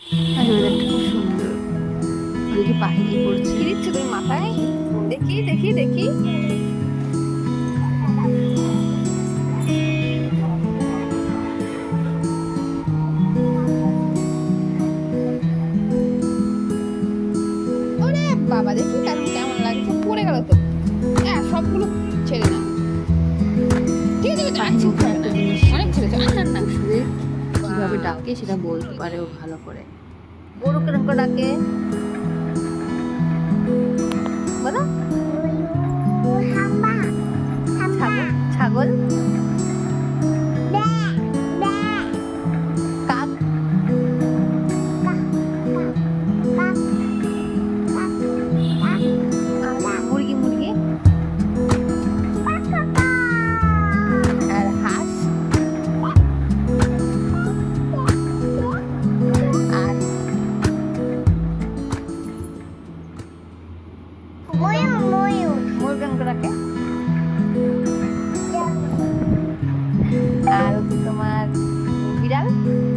আর ওয়েদারটা খুব সুন্দর। ওদিকে পাখিটি পড়ছে কি দিচ্ছ তুমি মাথায়? দেখি দেখি দেখি। বাবা, দেখি কেমন কেমন লাগছে। পড়ে গেল তো। হ্যাঁ সবগুলো ছেড়ে না ঠিক আছে কীভাবে ডাকে সেটা বলতে পারে ও ভালো করে। গরু কেন করে ডাকে। বলো। ছাগল। ছাগল? mirada.